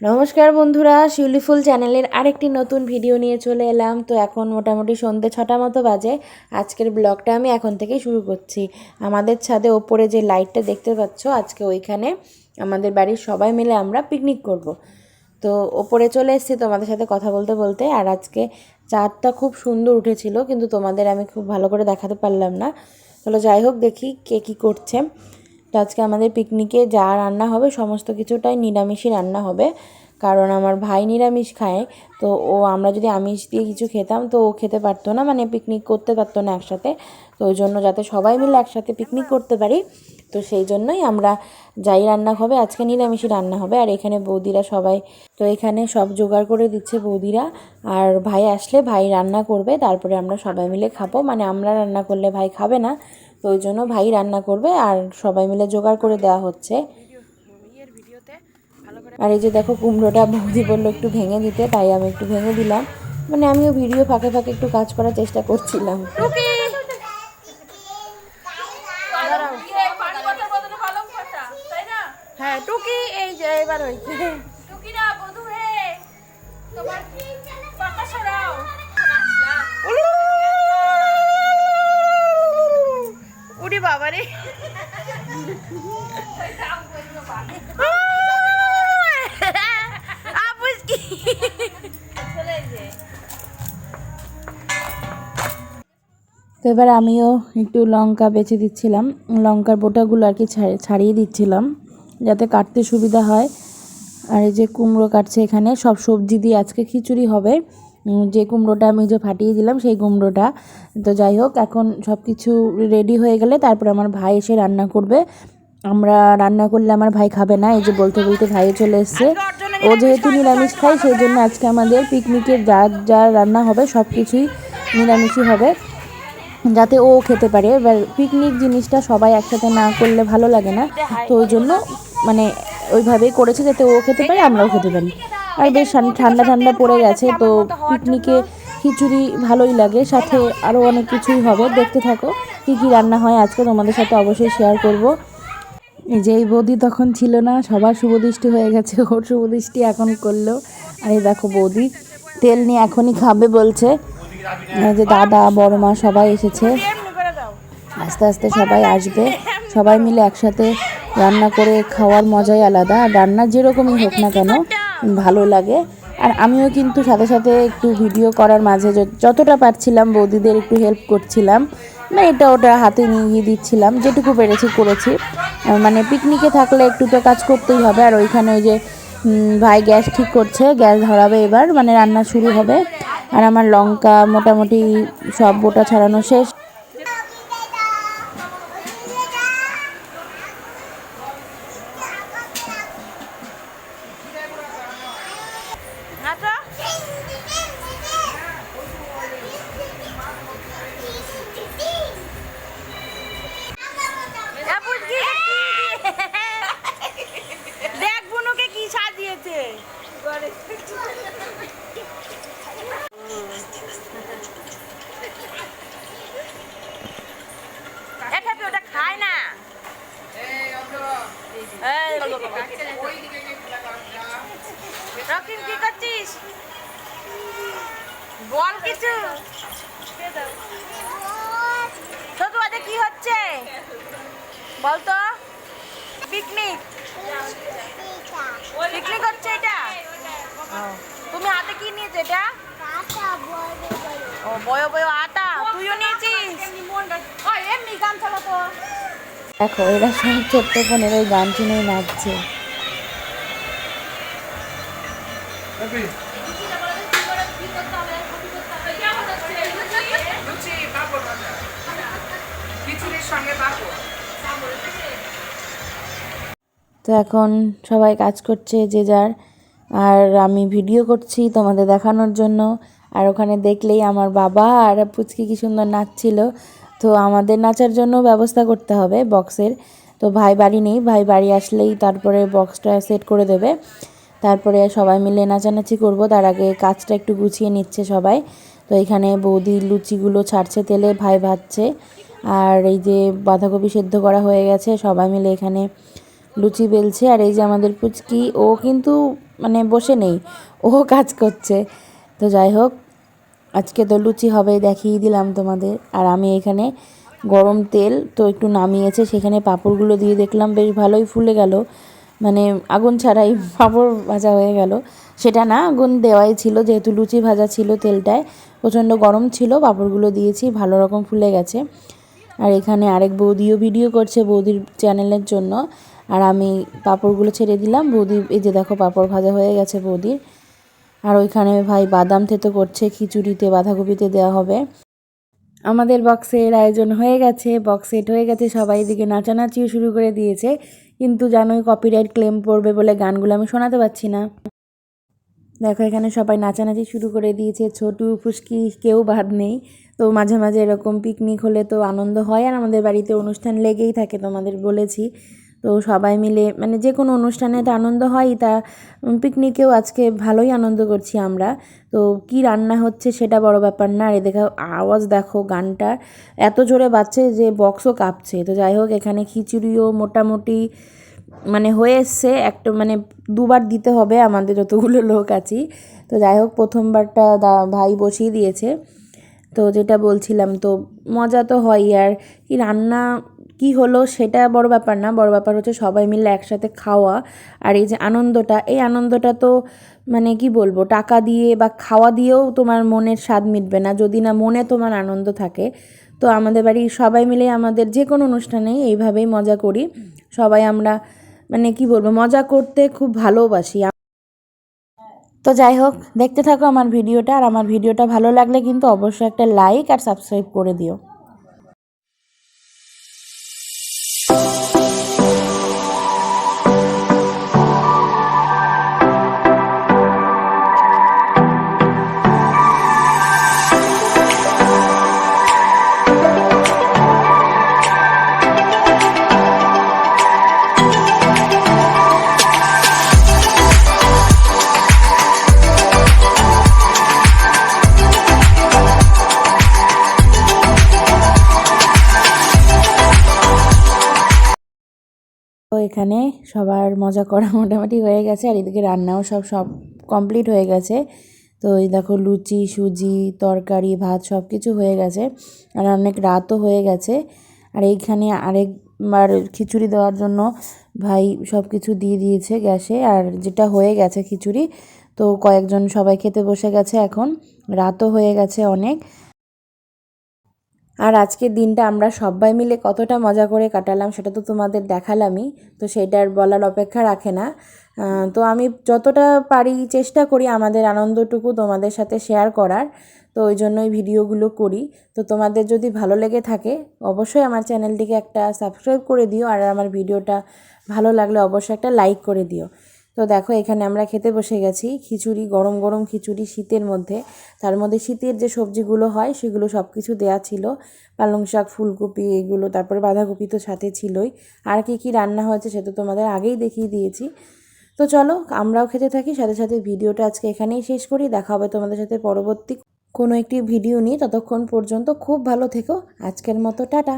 নমস্কার বন্ধুরা, শিউলি ফুল চ্যানেলের আরেকটি নতুন ভিডিও নিয়ে চলে এলাম। তো এখন মোটামুটি সন্ধ্যে ছটা মতো বাজে। আজকের ব্লগটা আমি এখন থেকেই শুরু করছি। আমাদের ছাদে ওপরে যে লাইটটা দেখতে পাচ্ছ, আজকে ওইখানে আমাদের বাড়ির সবাই মিলে আমরা পিকনিক করব। তো ওপরে চলে এসেছি তোমাদের সাথে কথা বলতে বলতে। আর আজকে চাঁদটা খুব সুন্দর উঠেছিল, কিন্তু তোমাদের আমি খুব ভালো করে দেখাতে পারলাম না। তাহলে যাই হোক, দেখি কে কী করছে। তো আজকে আমাদের পিকনিকে যা রান্না হবে, সমস্ত কিছুটাই নিরামিষই রান্না হবে। কারণ আমার ভাই নিরামিষ খায়, তো ও, আমরা যদি আমিষ দিয়ে কিছু খেতাম, তো ও খেতে পারতো না। মানে পিকনিক করতে পারতো না একসাথে। তো ওই জন্য যাতে সবাই মিলে একসাথে পিকনিক করতে পারি। তো সেই জন্যই আমরা যাই রান্না হবে আজকে নিরামিষই রান্না হবে। আর এখানে বৌদিরা সবাই, তো এখানে সব জোগাড় করে দিচ্ছে বৌদিরা। আর ভাই আসলে ভাই রান্না করবে, তারপরে আমরা সবাই মিলে খাব। মানে আমরা রান্না করলে ভাই খাবে না, তো ওই জন্য ভাই রান্না করবে আর সবাই মিলে জোগাড় করে দেওয়া হচ্ছে। আর এই যে দেখো কুমড়োটা বৌদি বলল একটু ভেঙে দিতে, তাই আমি একটু ভেঙে দিলাম। মানে আমিও ভিডিও ফাঁকে ফাঁকে একটু কাজ করার চেষ্টা করছিলাম। তো এবার আমিও একটু লঙ্কা বেছে দিচ্ছিলাম। লঙ্কার বোটাগুলো আর কি ছাড়- ছাড়িয়ে দিচ্ছিলাম, যাতে কাটতে সুবিধা হয়। আর এই যে কুমড়ো কাটছে এখানে, সব সবজি দিয়ে আজকে খিচুড়ি হবে। যে কুমড়োটা আমি যে ফাটিয়ে দিলাম সেই কুমড়োটা। তো যাই হোক এখন সব কিছু রেডি হয়ে গেলে তারপর আমার ভাই এসে রান্না করবে। আমরা রান্না করলে আমার ভাই খাবে না এই যে বলতে বলতে ভাই চলে এসছে। ও যেহেতু নিরামিষ খায় সেই জন্য আজকে আমাদের পিকনিকের যা যা রান্না হবে সব কিছুই নিরামিষই হবে। যাতে ও খেতে পারে। এবার পিকনিক জিনিসটা সবাই একসাথে না করলে ভালো লাগে না। তো ওই জন্য মানে ওইভাবেই করেছে যাতে ও খেতে পারে আমরাও খেতে পারি। আর বেশ ঠান্ডা ঠান্ডা পড়ে গেছে, তো পিকনিকে খিচুড়ি ভালোই লাগে, সাথে আরও অনেক কিছুই হবে, দেখতে থাকো কী কী রান্না হয়, আজকে তোমাদের সাথে অবশ্যই শেয়ার করব। যে এই বৌদি তখন ছিল না, সবার শুভদৃষ্টি হয়ে গেছে, ওর শুভদৃষ্টি এখন করল। আর এই দেখো বৌদি, তেল নিয়ে এখনই খাবে বলছে। যে দাদা, বড় মা সবাই এসেছে। আস্তে আস্তে সবাই আসবে, সবাই মিলে একসাথে রান্না করে খাওয়ার মজাই আলাদা, আর রান্না যেরকমই হোক না কেন ভালো লাগে। আর আমিও কিন্তু সাথে সাথে একটু ভিডিও করার মাঝে যতটা পারছিলাম বৌদিদের একটু হেল্প করছিলাম। মানে এটা ওটা হাতে নিয়ে গিয়ে দিচ্ছিলাম, যেটুকু পেরেছি করেছি। মানে পিকনিকে থাকলে একটু তো কাজ করতেই হবে। আর ওইখানে ওই যে ভাই গ্যাস ঠিক করছে, গ্যাস ধরাবে এবার মানে রান্না শুরু হবে। আর আমার লঙ্কা মোটামুটি সব বোটা ছাড়ানো শেষ। Nata? বল কিছু। তো তোমাদের কি হচ্ছে? বলতো পিকনিক পিকনিক হচ্ছে এটা? তুমি হাতে কি নিয়েছো এটা? ও বয় বয় আটা। তুইও নিয়েছিস? এমনি গান চালো তো। দেখো এরা সব ছোট্ট বোনের ওই গান শুনে নাচছে। তো এখন সবাই কাজ করছে যে যার। আর আমি ভিডিও করছি তোমাদের দেখানোর জন্য। আর ওখানে দেখলেই আমার বাবা আর পুচকি কি সুন্দর নাচছিল। তো আমাদের নাচার জন্য ব্যবস্থা করতে হবে বক্সের। তো ভাই বাড়ি নেই, ভাই বাড়ি আসলেই তারপরে বক্সটা সেট করে দেবে। তারপরে সবাই মিলে নাচানাচি করব। তার আগে কাজটা একটু গুছিয়ে নিচ্ছে সবাই। তো এখানে বৌদি লুচিগুলো ছাড়ছে, তেলে ভাই ভাজছে। আর এই যে বাঁধাকপি সেদ্ধ করা হয়ে গেছে, সবাই মিলে এখানে লুচি বেলছে আর এই যে আমাদের পুচকি, ও কিন্তু মানে বসে নেই, ও কাজ করছে। তো যাই হোক, আজকে তো লুচি হবে দেখিয়ে দিলাম তোমাদের। আর আমি এখানে গরম তেল তো একটু নামিয়েছে, সেখানে পাঁপড়গুলো দিয়ে দেখলাম বেশ ভালোই ফুলে গেল। মানে আগুন ছাড়াই পাঁপড় ভাজা হয়ে গেল। সেটা না, আগুন দেওয়াই ছিল, যেহেতু লুচি ভাজা ছিল তেলটায়। প্রচণ্ড গরম ছিল, পাঁপড়গুলো দিয়েছি, ভালো রকম ফুলে গেছে। আর এখানে আরেক বৌদিও ভিডিও করছে বৌদির চ্যানেলের জন্য। আর আমি পাঁপড়গুলো ছেড়ে দিলাম। বৌদি, এই যে দেখো পাঁপড় ভাজা হয়ে গেছে বৌদির। আর ওইখানে ভাই বাদাম থেতো করছে, খিচুড়িতে, বাঁধাকপিতে দেওয়া হবে। আমাদের বক্সের আয়োজন হয়ে গেছে। বক্স সেট হয়ে গেছে, সবাই এদিকে নাচানাচিও শুরু করে দিয়েছে। কিন্তু জানোই কপিরাইট ক্লেম পড়বে বলে গানগুলো আমি শোনাতে পারছি না। দেখো এখানে সবাই নাচানাচি শুরু করে দিয়েছে। ছোটু, ফুসকি, কেউ বাদ নেই। তো মাঝে মাঝে এরকম পিকনিক হলে তো আনন্দ হয় আর আমাদের বাড়িতে অনুষ্ঠান লেগেই থাকে তোমাদের বলেছি। তো সবাই মিলে মানে যে কোনো অনুষ্ঠানে তো আনন্দ হয় তা পিকনিকেও আজকে ভালোই আনন্দ করছি আমরা। তো কি রান্না হচ্ছে সেটা বড় ব্যাপার না, আর এ দেখো আওয়াজ দেখো গানটা, এত জোরে বাজছে যে বক্সও কাঁপছে। তো যাই হোক, এখানে খিচুড়িও মোটামুটি মানে হয়ে এসছে, একটা মানে দুবার দিতে হবে, আমাদের যতগুলো লোক আছি। তো যাই হোক, প্রথমবারটা দা, ভাই বসিয়ে দিয়েছে। তো যেটা বলছিলাম, তো মজা তো হয় আর কি রান্না কি হলো সেটা বড় ব্যাপার না, বড় ব্যাপার হচ্ছে সবাই মিলে একসাথে খাওয়া। আর এই যে আনন্দটা, এই আনন্দটা তো মানে কি বলব, টাকা দিয়ে বা খাওয়া দিয়েও তোমার মনের স্বাদ মিটবে না, যদি না মনে তোমার আনন্দ থাকে। তো আমাদের বাড়ির সবাই মিলে আমাদের যে কোনো অনুষ্ঠানেই এইভাবেই মজা করি। সবাই আমরা মানে কি বলব, মজা করতে খুব ভালোবাসি। তো যাই হোক, দেখতে থাকো আমার ভিডিওটা, আর আমার ভিডিওটা ভালো লাগলে কিন্তু অবশ্যই একটা লাইক আর সাবস্ক্রাইব করে দিও। এখানে সবার মজা করা মোটামুটি হয়ে গেছে আর এদিকে রান্নাও সব সব কমপ্লিট হয়ে গেছে। তো এই দেখো লুচি, সুজি, তরকারি, ভাত সব কিছু হয়ে গেছে আর অনেক রাতও হয়ে গেছে। আর এইখানে আরেকবার খিচুড়ি দেওয়ার জন্য ভাই সব কিছু দিয়ে দিয়েছে গ্যাসে আর যেটা হয়ে গেছে খিচুড়ি, তো কয়েকজন সবাই খেতে বসে গেছে এখন। রাতও হয়ে গেছে অনেক। আর আজকের দিনটা আমরা সবাই মিলে কতটা মজা করে কাটালাম সেটা তো তোমাদের দেখালামই, তো সেটার বলার অপেক্ষা রাখে না। তো আমি যতটা পারি চেষ্টা করি আমাদের আনন্দটুকু তোমাদের সাথে শেয়ার করার, তো ওই জন্যই ভিডিওগুলো করি। তো তোমাদের যদি ভালো লেগে থাকে, অবশ্যই আমার চ্যানেলটিকে একটা সাবস্ক্রাইব করে দিও আর আমার ভিডিওটা ভালো লাগলে অবশ্যই একটা লাইক করে দিও। তো দেখো, এখানে আমরা খেতে বসে গেছি। খিচুড়ি, গরম গরম খিচুড়ি শীতের মধ্যে। তার মধ্যে শীতের যে সবজিগুলো হয়, সেগুলো সব কিছু দেওয়া ছিল। পালং শাক, ফুলকপি এগুলো, তারপরে বাঁধাকপি তো সাথে ছিলই। আর কি কি রান্না হয়েছে সেটা তোমাদের আগেই দেখিয়ে দিয়েছি। তো চলো, আমরাও খেতে থাকি। সাথে সাথে ভিডিওটা আজকে এখানেই শেষ করি। দেখা হবে তোমাদের সাথে পরবর্তী কোনো একটি ভিডিও নিয়ে। ততক্ষণ পর্যন্ত খুব ভালো থেকো। আজকের মতো, টাটা।